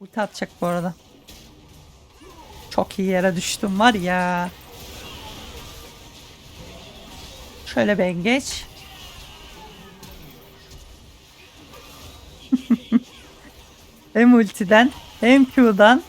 Ulti atacak bu arada. Çok iyi yere düştüm var ya. Şöyle ben geç. hem ultiden hem Q'dan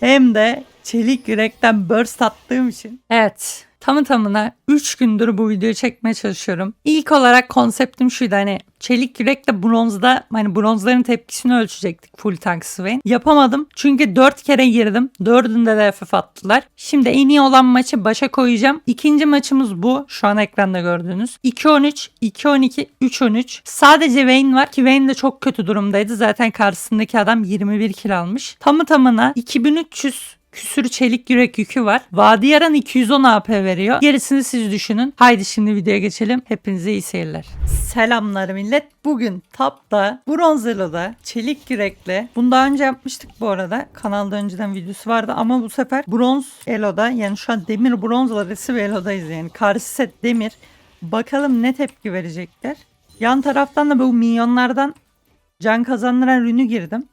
hem de çelik yürekten burst attığım için. Evet. Tamı tamına 3 gündür bu videoyu çekmeye çalışıyorum. İlk olarak konseptim şuydu hani çelik yürekle bronzda hani bronzların tepkisini ölçecektik full tank Swain. Yapamadım çünkü 4 kere girdim. 4'ünde de FF attılar. Şimdi en iyi olan maçı başa koyacağım. İkinci maçımız bu. Şu an ekranda gördüğünüz. 2-13, 2-12, 3-13. Sadece Vayne var ki Vayne de çok kötü durumdaydı. Zaten karşısındaki adam 21 kill almış. Tamı tamına 2300 küsür çelik yürek yükü var. Vadi Yaran 210 AP veriyor. Gerisini siz düşünün. Haydi şimdi videoya geçelim. Hepinize iyi seyirler. Selamlar millet. Bugün Tap'ta Bronzelo'da çelik yürekle bunu daha önce yapmıştık bu arada. Kanalda önceden videosu vardı ama bu sefer bronz Elo'da yani şu an demir bronz arası ve Elo'dayız yani. Karşı set demir. Bakalım ne tepki verecekler. Yan taraftan da bu minyonlardan can kazandıran ürünü girdim.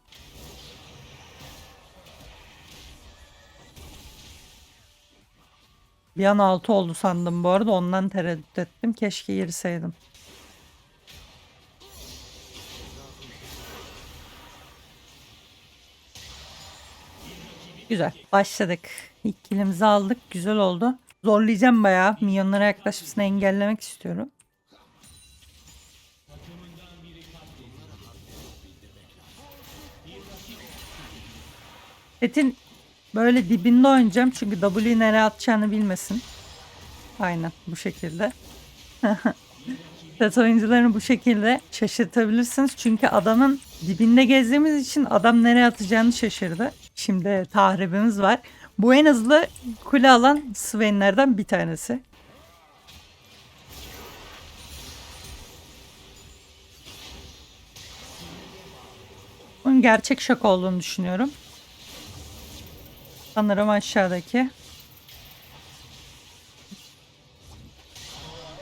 Bir an 6 oldu sandım bu arada ondan tereddüt ettim. Keşke girseydim. Güzel. Başladık. İlk kilimizi aldık. Güzel oldu. Zorlayacağım bayağı. Milyonlara yaklaşmasını engellemek istiyorum. Set'in böyle dibinde oynayacağım. Çünkü W'yi nereye atacağını bilmesin. Aynen bu şekilde. Set oyuncularını bu şekilde şaşırtabilirsiniz. Çünkü adamın dibinde gezdiğimiz için adam nereye atacağını şaşırdı. Şimdi tahribimiz var. Bu en hızlı kule alan Swain'lerden bir tanesi. Bunun gerçek şok olduğunu düşünüyorum. Sanırım aşağıdaki.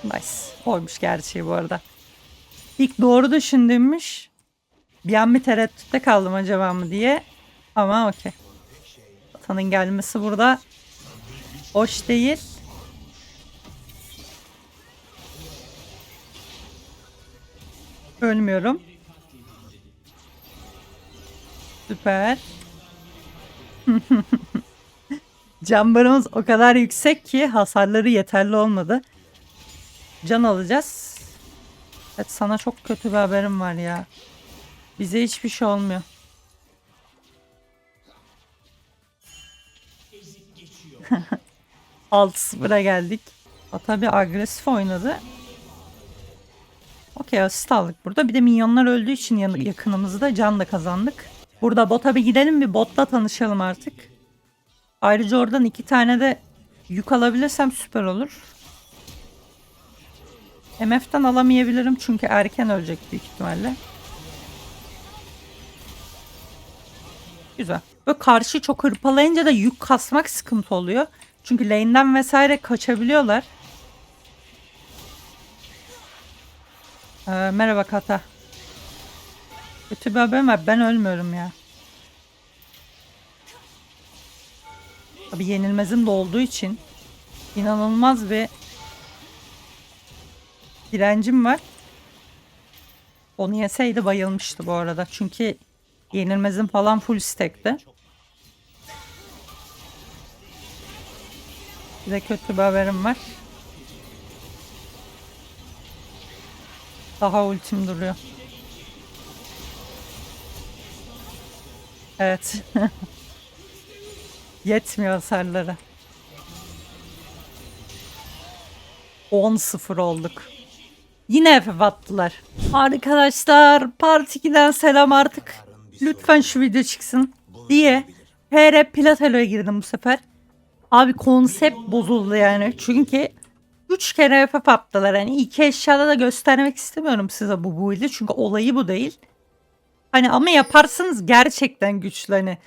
Nice. Oymuş gerçeği bu arada. İlk doğru düşündüğümüş. Bir an bir tereddütte kaldım acaba mı diye. Ama okey. Vatanın gelmesi burada hoş değil. Ölmüyorum. Süper. Cambarımız o kadar yüksek ki hasarları yeterli olmadı. Can alacağız. Evet sana çok kötü bir haberim var ya. Bize hiçbir şey olmuyor. Alt sıfıra geldik. O tabi agresif oynadı. Okey asist aldık burada. Bir de minyonlar öldüğü için yakınımızda can da kazandık. Burada bota bir gidelim bir botla tanışalım artık. Ayrıca oradan iki tane de yük alabilirsem süper olur. MF'den alamayabilirim çünkü erken ölecek büyük ihtimalle. Güzel. Böyle karşı çok hırpalayınca da yük kasmak sıkıntı oluyor. Çünkü lane'den vesaire kaçabiliyorlar. Ee, merhaba Kata. Kötü bir haberim var. Ben ölmüyorum ya. Abi yenilmezim de olduğu için inanılmaz bir direncim var. Onu yeseydi bayılmıştı bu arada. Çünkü yenilmezim falan full stack'ti. Bir de kötü bir haberim var. Daha ultim duruyor. Evet. Yetmiyor hasarları. 10-0 olduk. Yine FF attılar. Arkadaşlar Part 2'den selam artık. Lütfen şu video çıksın diye HR Platelo'ya girdim bu sefer. Abi konsept bozuldu yani. Çünkü 3 kere FF attılar. Yani iki eşyada da göstermek istemiyorum size bu build'i. Çünkü olayı bu değil. Hani ama yaparsınız gerçekten güçlü hani.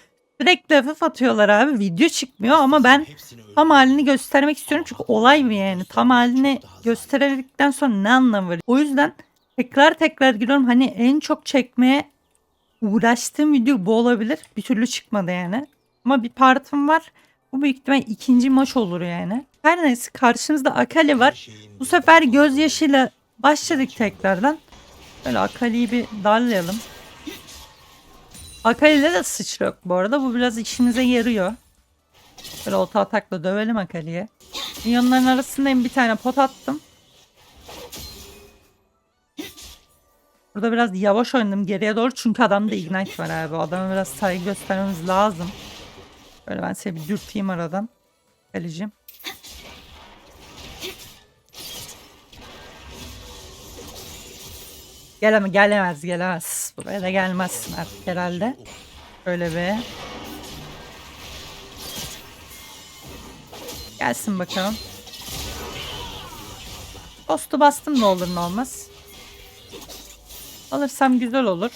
Sürekli FF atıyorlar abi. Video çıkmıyor ama ben tam halini göstermek istiyorum. Çünkü olay mı yani? Tam halini gösterildikten sonra ne anlamı var? O yüzden tekrar tekrar giriyorum. Hani en çok çekmeye uğraştığım video bu olabilir. Bir türlü çıkmadı yani. Ama bir partım var. Bu büyük ihtimal ikinci maç olur yani. Her neyse karşımızda Akali var. Bu sefer gözyaşıyla başladık tekrardan. Böyle Akali'yi bir darlayalım. Akali'de de sıçra yok bu arada. Bu biraz işimize yarıyor. Böyle olta atakla dövelim Akali'ye. Minyonların arasındayım bir tane pot attım. Burada biraz yavaş oynadım geriye doğru çünkü adamda ignite var abi. Adama biraz saygı göstermemiz lazım. Böyle ben seni bir dürteyim aradan. Kalecim. Geleme, gelemez gelemez. Buraya da gelmezsin artık herhalde. Şöyle bir. Gelsin bakalım. Ghost'u bastım ne olur ne olmaz. Alırsam güzel olur.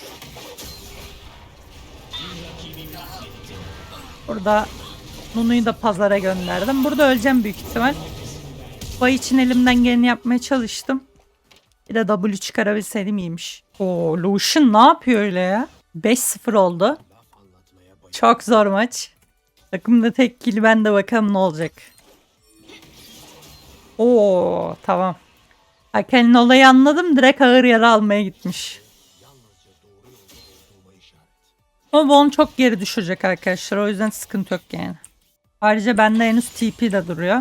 Burada Nunu'yu da pazara gönderdim. Burada öleceğim büyük ihtimal. Bay için elimden geleni yapmaya çalıştım. Bir de W çıkarabilseydim iyiymiş. Oo, Lucian ne yapıyor öyle ya? 5-0 oldu. Çok zor maç. Takımda tek kill ben de bakalım ne olacak. Oo tamam. Hakan'ın olayı anladım. Direkt ağır yara almaya gitmiş. Ama onu çok geri düşürecek arkadaşlar. O yüzden sıkıntı yok yani. Ayrıca bende henüz TP de duruyor.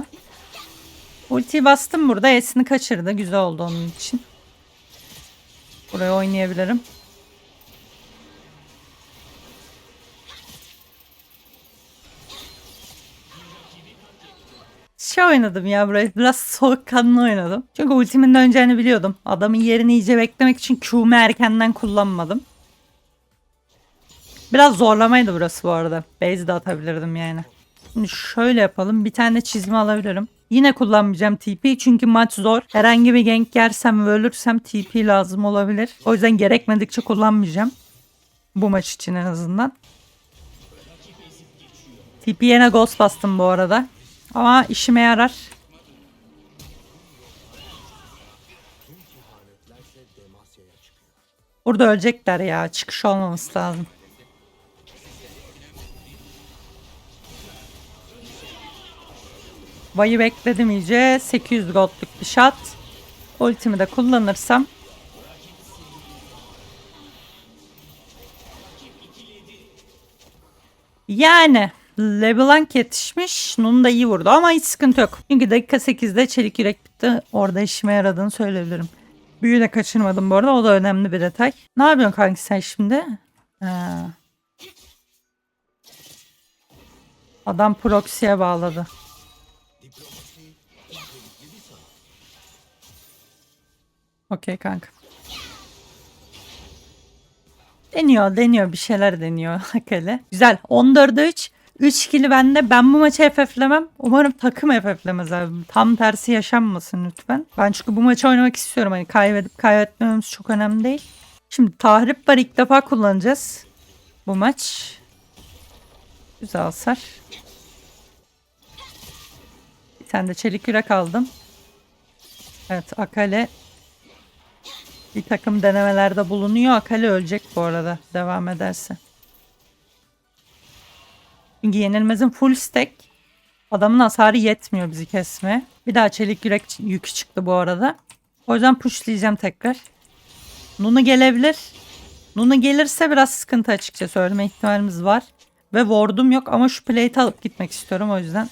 Ultiyi bastım burada. E'sini kaçırdı. Güzel oldu onun için. Buraya oynayabilirim. Şey oynadım ya burayı. Biraz soğukkanlı oynadım. Çünkü ultimin döneceğini biliyordum. Adamın yerini iyice beklemek için Q'mu erkenden kullanmadım. Biraz zorlamaydı burası bu arada. Base de atabilirdim yani. Şimdi şöyle yapalım. Bir tane çizme alabilirim. Yine kullanmayacağım TP çünkü maç zor. Herhangi bir gank yersem ve ölürsem TP lazım olabilir. O yüzden gerekmedikçe kullanmayacağım. Bu maç için en azından. TP yine ghost bastım bu arada. Ama işime yarar. Burada ölecekler ya. Çıkış olmaması lazım. Vay'ı bekledim iyice. 800 goldluk bir shot. Ultimi de kullanırsam. Yani LeBlanc yetişmiş. Nun da iyi vurdu ama hiç sıkıntı yok. Çünkü dakika 8'de çelik yürek bitti. Orada işime yaradığını söyleyebilirim. Büyü de kaçırmadım bu arada. O da önemli bir detay. Ne yapıyorsun kanki sen şimdi? Ha. Adam proxy'ye bağladı. Okey kanka. Deniyor deniyor bir şeyler deniyor Akali. Güzel 14'e 3. 3 kili bende. Ben bu maçı FF'lemem. Umarım takım FF'lemez abi. Tam tersi yaşanmasın lütfen. Ben çünkü bu maçı oynamak istiyorum. Hani kaybedip kaybetmememiz çok önemli değil. Şimdi tahrip var ilk defa kullanacağız. Bu maç. Güzel hasar. Bir tane de çelik yürek aldım. Evet Akale bir takım denemelerde bulunuyor. Akali ölecek bu arada devam ederse. Çünkü yenilmezin full stack. Adamın hasarı yetmiyor bizi kesmeye. Bir daha çelik yürek yükü çıktı bu arada. O yüzden pushlayacağım tekrar. Nunu gelebilir. Nunu gelirse biraz sıkıntı açıkça söyleme ihtimalimiz var. Ve ward'um yok ama şu plate'i alıp gitmek istiyorum o yüzden.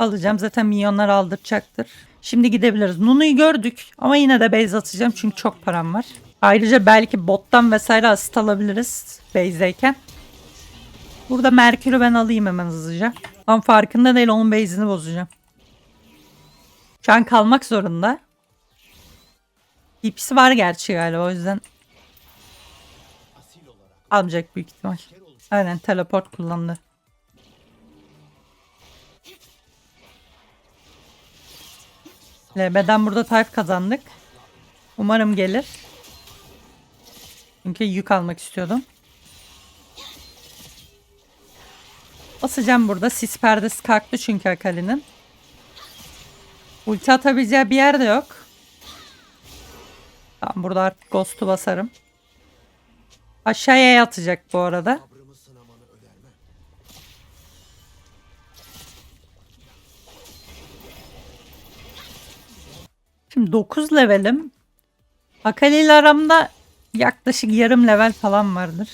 Alacağım zaten milyonlar aldıracaktır. Şimdi gidebiliriz. Nunu'yu gördük ama yine de base atacağım çünkü çok param var. Ayrıca belki bottan vesaire asist alabiliriz base'deyken. Burada Merkür'ü ben alayım hemen hızlıca. Ama farkında değil onun base'ini bozacağım. Şu an kalmak zorunda. İpsi var gerçi galiba o yüzden. Almayacak büyük ihtimal. Aynen teleport kullandı. LB'den burada type kazandık. Umarım gelir. Çünkü yük almak istiyordum. Basacağım burada. Sis perdesi kalktı çünkü Akali'nin. Ulti atabileceği bir yer de yok. Tamam burada artık Ghost'u basarım. Aşağıya yatacak bu arada. Şimdi 9 levelim. Akali ile aramda yaklaşık yarım level falan vardır.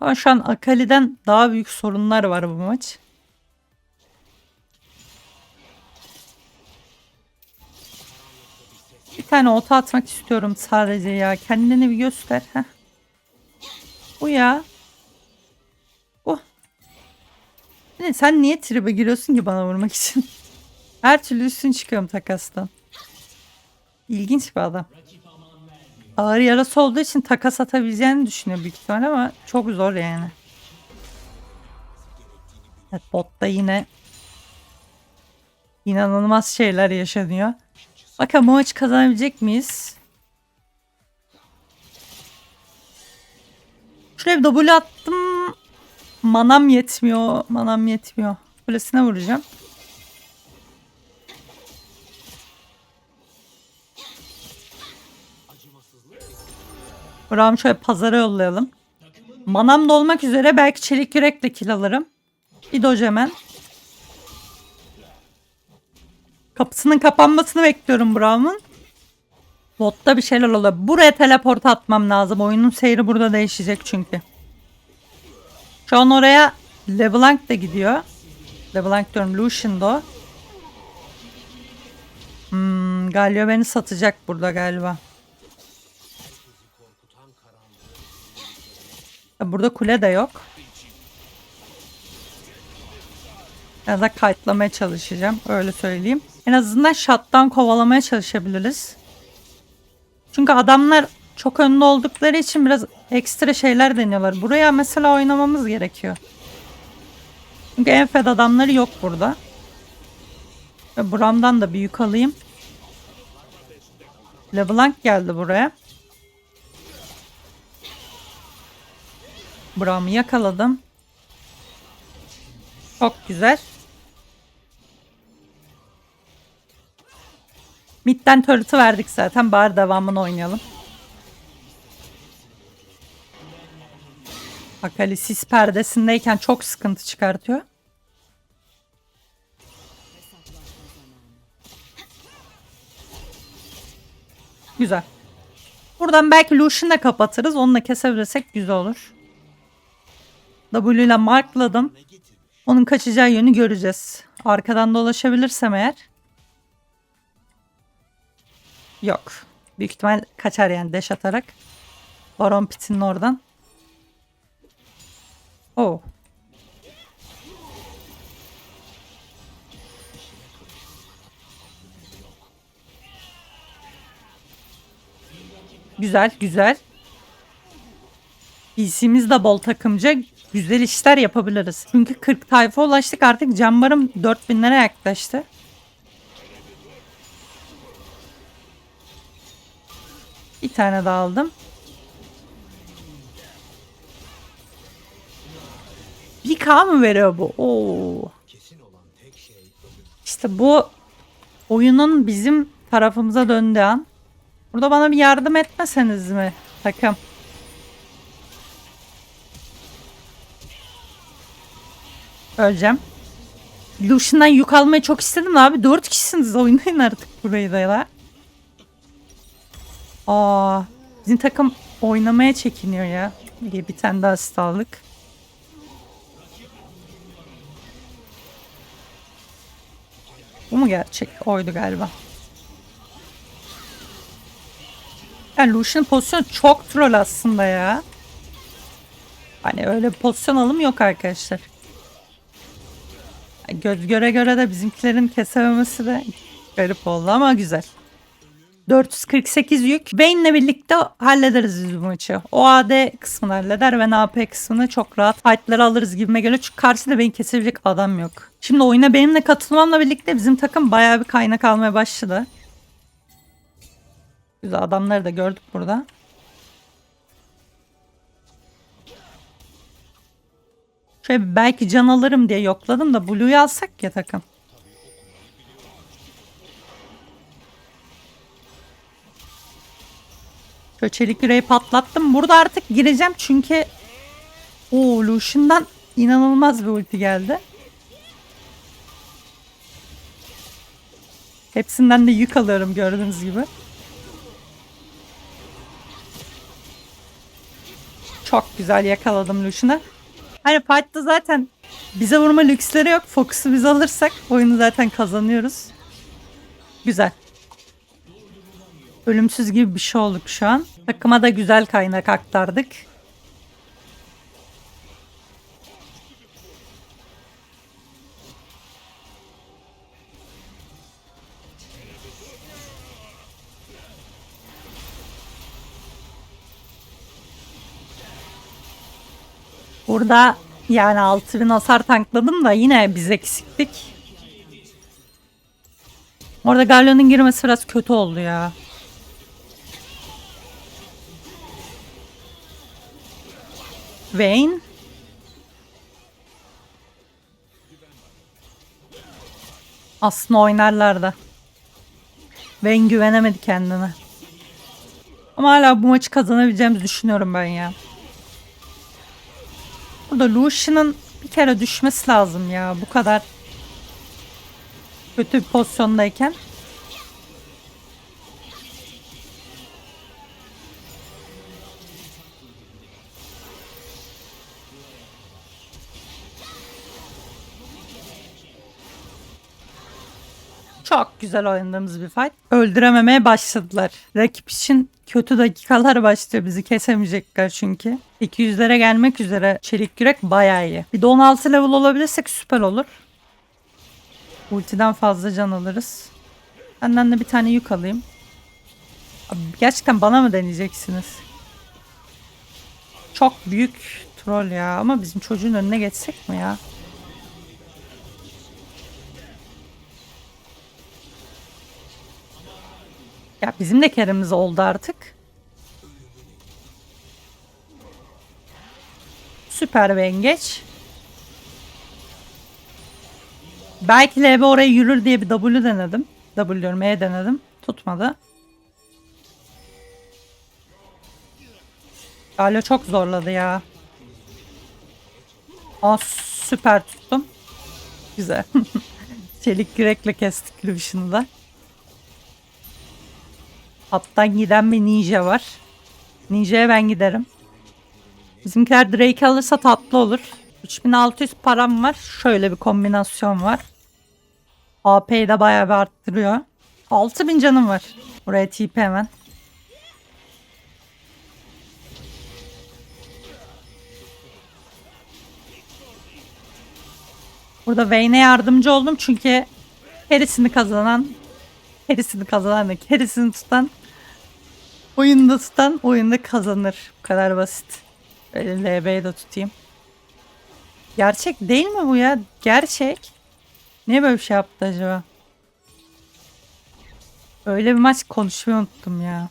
Ama şu an Akali'den daha büyük sorunlar var bu maç. Bir tane ota atmak istiyorum sadece ya. Kendini bir göster. Heh. Bu ya. Bu. Ne, sen niye tribe giriyorsun ki bana vurmak için? Her türlü üstün çıkıyorum takastan. İlginç bir adam. Ağır yarası olduğu için takas atabileceğini düşünüyor büyük ihtimal ama çok zor yani. Evet botta yine inanılmaz şeyler yaşanıyor. Bakalım bu maçı kazanabilecek miyiz? Şuraya bir W attım. Manam yetmiyor. Manam yetmiyor. Kulesine vuracağım. Burak'ımı şöyle pazara yollayalım. Manam dolmak üzere belki çelik yürekle kill alırım. Bir doge hemen. Kapısının kapanmasını bekliyorum Brown'un. Botta bir şeyler oluyor. Buraya teleport atmam lazım. Oyunun seyri burada değişecek çünkü. Şu an oraya LeBlanc da gidiyor. LeBlanc diyorum Lucian da. Hmm, Galio beni satacak burada galiba. Burada kule de yok. Biraz da kayıtlamaya çalışacağım. Öyle söyleyeyim. En azından shot'tan kovalamaya çalışabiliriz. Çünkü adamlar çok önde oldukları için biraz ekstra şeyler deniyorlar. Buraya mesela oynamamız gerekiyor. Çünkü en fed adamları yok burada. Ve Bram'dan da büyük alayım. LeBlanc geldi buraya. Bram'ı yakaladım. Çok güzel. Mid'den turret'ı verdik zaten. Bari devamını oynayalım. Akali sis perdesindeyken çok sıkıntı çıkartıyor. Güzel. Buradan belki Lucian'ı kapatırız. Onu da kesebilirsek güzel olur. W ile markladım. Onun kaçacağı yönü göreceğiz. Arkadan dolaşabilirsem eğer. Yok. Büyük ihtimal kaçar yani deş atarak. Baron Pit'in oradan. Oh. Güzel güzel. PC'miz de bol takımca güzel işler yapabiliriz. Çünkü 40 tayfa ulaştık artık cambarım 4000'lere yaklaştı. Bir tane daha aldım. Bir K mı veriyor bu? Oo. İşte bu oyunun bizim tarafımıza döndüğü an. Burada bana bir yardım etmeseniz mi takım? Öleceğim. Lucian'dan yük almayı çok istedim abi. Dört kişisiniz oynayın artık burayı da ya. Aa, bizim takım oynamaya çekiniyor ya. Bir, bir tane daha asist. Bu mu gerçek? Oydu galiba. Yani Lucian'ın pozisyonu çok troll aslında ya. Hani öyle pozisyon alım yok arkadaşlar. Göre göre de bizimkilerin kesememesi de garip oldu ama güzel. 448 yük. Vayne'le birlikte hallederiz biz bu maçı. O AD kısmını halleder ve AP kısmını çok rahat fightları alırız gibime geliyor. Çünkü karşısında beni kesebilecek adam yok. Şimdi oyuna benimle katılmamla birlikte bizim takım bayağı bir kaynak almaya başladı. Güzel adamları da gördük burada. Şöyle belki can alırım diye yokladım da Blue'yu alsak ya takım. Şöyle çelik yüreği patlattım. Burada artık gireceğim çünkü o Lucian'dan inanılmaz bir ulti geldi. Hepsinden de yük alıyorum gördüğünüz gibi. Çok güzel yakaladım Lucian'ı. Hani fight'ta zaten bize vurma lüksleri yok. Fokus'u biz alırsak oyunu zaten kazanıyoruz. Güzel. Ölümsüz gibi bir şey olduk şu an. Takıma da güzel kaynak aktardık. Burada yani 6000 hasar tankladım da yine biz eksiktik. Orada Galio'nun girmesi biraz kötü oldu ya. Vayne. Aslında oynarlar da. Vayne güvenemedi kendine. Ama hala bu maçı kazanabileceğimizi düşünüyorum ben ya. Burada Lucian'ın bir kere düşmesi lazım ya. Bu kadar kötü bir pozisyondayken. Çok güzel oynadığımız bir fight. Öldürememeye başladılar. Rakip için kötü dakikalar başlıyor. Bizi kesemeyecekler çünkü. 200'lere gelmek üzere çelik yürek bayağı iyi. Bir de 16 level olabilirsek süper olur. Ultiden fazla can alırız. Benden de bir tane yük alayım. Abi gerçekten bana mı deneyeceksiniz? Çok büyük troll ya. Ama bizim çocuğun önüne geçsek mi ya? Ya bizim de kerimiz oldu artık. Süper bir engeç. Belki LB oraya yürür diye bir W denedim. W diyorum E denedim. Tutmadı. Galio çok zorladı ya. Aa süper tuttum. Güzel. Çelik yürekle kestik Lucian'ı da. Alttan giden bir ninja var. Ninja'ya ben giderim. Bizimkiler Drake alırsa tatlı olur. 3600 param var. Şöyle bir kombinasyon var. AP'yi de bayağı bir arttırıyor. 6000 canım var. Buraya TP hemen. Burada Vayne'e yardımcı oldum çünkü herisini kazanan herisini kazanan da herisini tutan oyunda tutan oyunda kazanır. Bu kadar basit. Böyle LB'yi de tutayım. Gerçek değil mi bu ya? Gerçek. Niye böyle bir şey yaptı acaba? Öyle bir maç konuşmayı unuttum ya.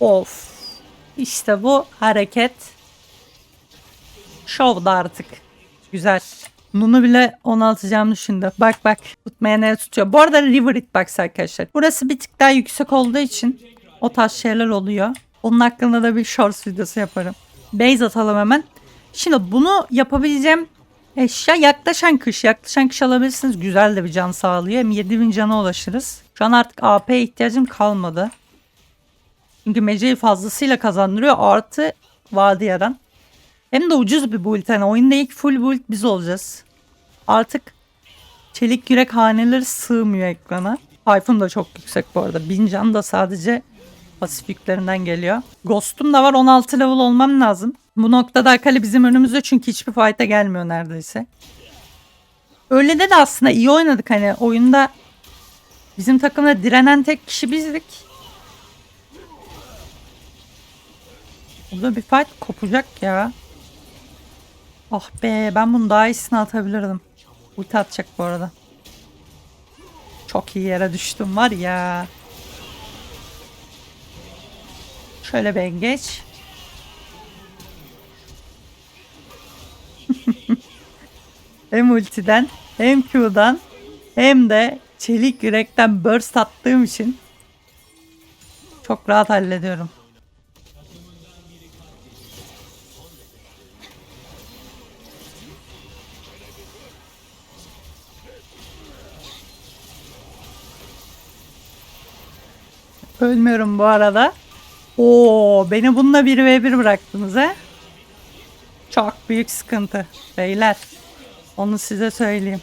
Of. İşte bu hareket. Şovda artık. Güzel. Nunu bile 16 cam düşündü. Bak bak. Tutmaya ne tutuyor. Bu arada River Hitbox arkadaşlar. Burası bir tık daha yüksek olduğu için o tarz şeyler oluyor. Onun hakkında da bir shorts videosu yaparım. Base atalım hemen. Şimdi bunu yapabileceğim eşya yaklaşan kış. Yaklaşan kış alabilirsiniz. Güzel de bir can sağlıyor. Hem 7000 cana ulaşırız. Şu an artık AP'ye ihtiyacım kalmadı. Çünkü meceyi fazlasıyla kazandırıyor. Artı vadi yaran. Hem de ucuz bir build. Yani oyunda ilk full build biz olacağız. Artık çelik yürek haneleri sığmıyor ekrana. Typhoon da çok yüksek bu arada. Bin can da sadece pasif yüklerinden geliyor. Ghost'um da var 16 level olmam lazım. Bu noktada Akali bizim önümüzde çünkü hiçbir fight'a gelmiyor neredeyse. Öyle de de aslında iyi oynadık hani oyunda bizim takımda direnen tek kişi bizdik. Burada bir fight kopacak ya. Ah be ben bunu daha iyisini atabilirdim. Ulti atacak bu arada. Çok iyi yere düştüm var ya. Şöyle bir geç. hem ultiden hem Q'dan hem de çelik yürekten burst attığım için çok rahat hallediyorum. Ölmüyorum bu arada. Oo, beni bununla 1v1 bıraktınız he. Çok büyük sıkıntı beyler. Onu size söyleyeyim.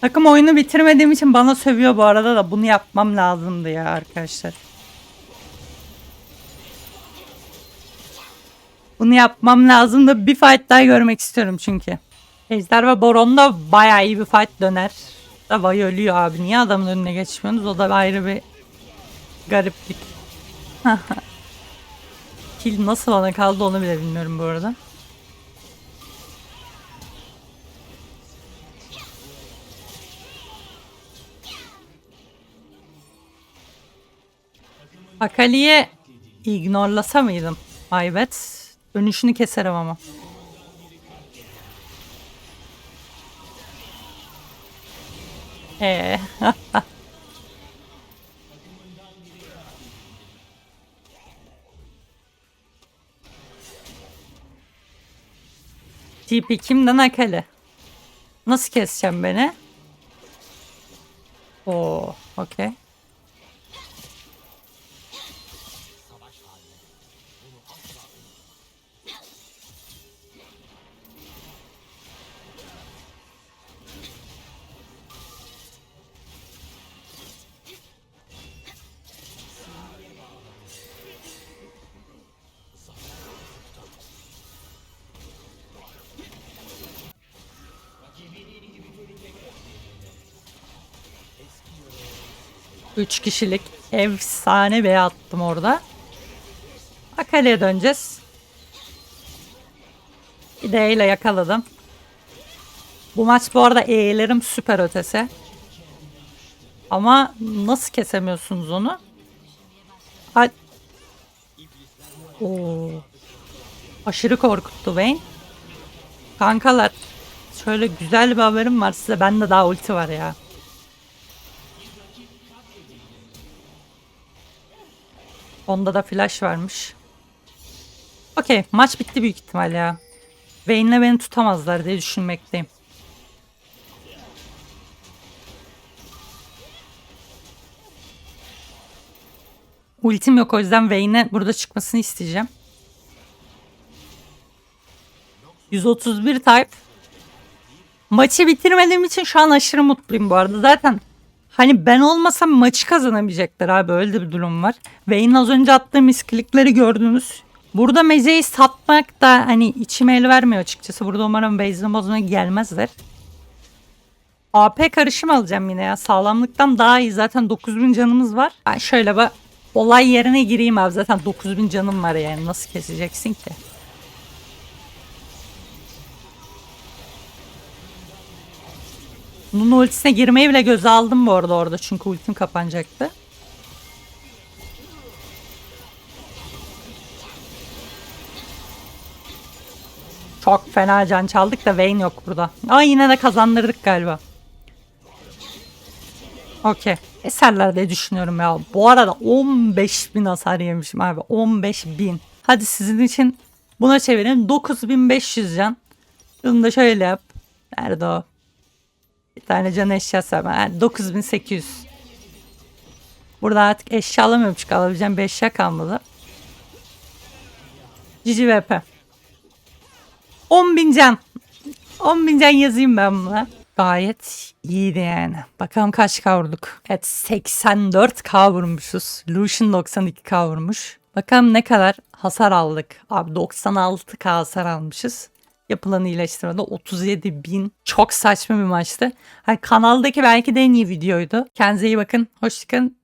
Takım oyunu bitirmediğim için bana sövüyor bu arada da bunu yapmam lazımdı ya arkadaşlar. Bunu yapmam lazım bir fight daha görmek istiyorum çünkü. Ejder ve Baron'da bayağı iyi bir fight döner. Da Vay ölüyor abi. Niye adamın önüne geçmiyorsunuz? O da ayrı bir gariplik. Kill nasıl bana kaldı onu bile bilmiyorum bu arada. Akali'ye ignorlasa mıydım? Aybet. Dönüşünü keserim ama. Ee. TP kimden Akali? Nasıl keseceğim beni? Oo, okey. Üç kişilik efsane bir attım orada. Akali'ye döneceğiz. Bir de E ile yakaladım. Bu maç bu arada E'lerim süper ötesi. Ama nasıl kesemiyorsunuz onu? Ay. Oo. Aşırı korkuttu Vayne. Kankalar şöyle güzel bir haberim var size. Bende daha ulti var ya. Onda da flash varmış. Okey maç bitti büyük ihtimal ya. Vayne'le beni tutamazlar diye düşünmekteyim. Ultim yok o yüzden Vayne'e burada çıkmasını isteyeceğim. 131 type. Maçı bitirmediğim için şu an aşırı mutluyum bu arada. Zaten hani ben olmasam maçı kazanamayacaklar abi öyle bir durum var. Vayne'in az önce attığım misklikleri gördünüz. Burada mezeyi satmak da hani içime el vermiyor açıkçası. Burada umarım base'ini bozmaya gelmezler. AP karışım alacağım yine ya. Sağlamlıktan daha iyi. Zaten 9000 canımız var. Ben şöyle bir olay yerine gireyim abi. Zaten 9000 canım var yani. Nasıl keseceksin ki? Bunun ultisine girmeyi bile göze aldım bu arada orada. Çünkü ultim kapanacaktı. Çok fena can çaldık da Vayne yok burada. Ama yine de kazandırdık galiba. Okey. Eserler diye düşünüyorum ya. Bu arada 15 bin hasar yemişim abi. 15 bin. Hadi sizin için buna çevirin. 9500 can. Bunu da şöyle yap. Nerede o? Bir tane can eşyası var. Yani 9800. Burada artık eşya alamıyorum çünkü alabileceğim bir eşya kalmadı. Cici VP. 10 bin can. 10 bin can yazayım ben buna. Gayet iyiydi yani. Bakalım kaç kavurduk. Evet 84k vurmuşuz. Lucian 92k vurmuş. Bakalım ne kadar hasar aldık. Abi 96k hasar almışız. Yapılan iyileştirmede 37 bin. Çok saçma bir maçtı. Hani kanaldaki belki de en iyi videoydu. Kendinize iyi bakın. Hoşçakalın.